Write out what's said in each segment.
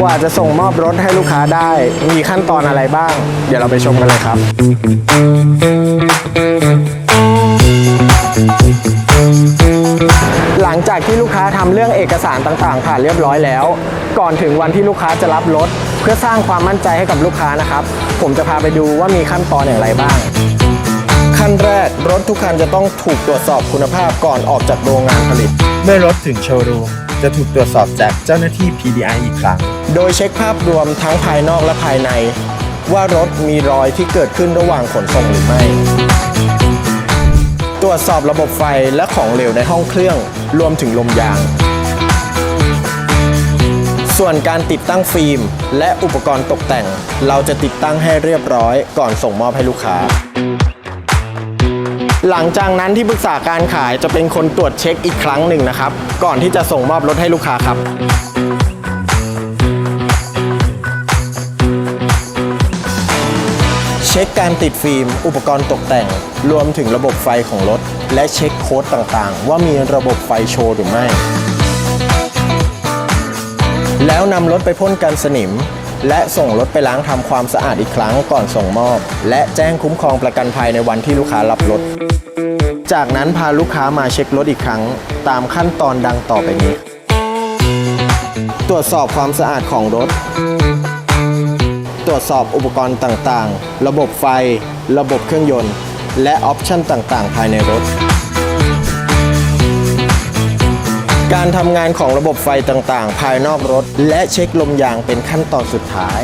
กว่าจะส่งมอบรถให้ลูกค้าได้ มีขั้นตอนอะไรบ้าง เดี๋ยวเราไปชมกันเลยครับ หลังจากที่ลูกค้าทำเรื่องเอกสารต่างๆผ่านเรียบร้อยแล้ว ก่อนถึงวันที่ลูกค้าจะรับรถ เพื่อสร้างความมั่นใจให้กับลูกค้านะครับ ผมจะพาไปดูว่ามีขั้นตอนอย่างไรบ้าง ขั้นแรกรถทุกคันจะต้องถูกตรวจสอบคุณภาพก่อนออกจากโรงงานผลิต เมื่อรถถึงโชว์รูม จะถูกตรวจสอบจากเจ้าหน้าที่ PDI อีกครั้ง โดยเช็คภาพรวมทั้งภายนอกและภายใน ว่ารถมีรอยที่เกิดขึ้นระหว่างขนส่งหรือไม่ ตรวจสอบระบบไฟและของเหลวในห้องเครื่อง รวมถึงลมยาง ส่วนการติดตั้งฟิล์ม และอุปกรณ์ตกแต่ง เราจะติดตั้งให้เรียบร้อยก่อนส่งมอบให้ลูกค้า หลังจากนั้นที่ปรึกษาการขายจะเป็นคนตรวจเช็คอีกครั้งหนึ่งนะครับ ก่อนที่จะส่งมอบรถให้ลูกค้าครับเช็คการติดฟิล์ม อุปกรณ์ตกแต่ง รวมถึงระบบไฟของรถ และเช็คโค้ดต่างๆ ว่ามีระบบไฟโชว์หรือไม่ แล้วนำรถไปพ่นกันสนิม และส่งรถไปล้างทำความสะอาดอีกครั้งก่อนส่งมอบ และแจ้งคุ้มครองประกันภัยในวันที่ลูกค้ารับรถ จากนั้นพาลูกค้ามาเช็ครถอีกครั้ง ตามขั้นตอนดังต่อไปนี้ ตรวจสอบความสะอาดของรถ ตรวจสอบอุปกรณ์ต่างๆ ระบบไฟ ระบบเครื่องยนต์ และออปชั่นต่างๆ ภายในรถ การทำงานของระบบไฟต่างๆ ภายนอกรถ และเช็คลมยางเป็นขั้นตอนสุดท้าย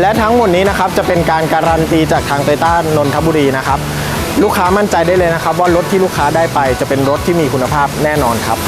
และทั้งหมดนี้นะครับจะเป็นการการันตีจากทางโตต้านนทบุรีนะครับ ลูกค้ามั่นใจได้เลยนะครับ ว่ารถที่ลูกค้าได้ไปจะเป็นรถที่มีคุณภาพแน่นอนครับ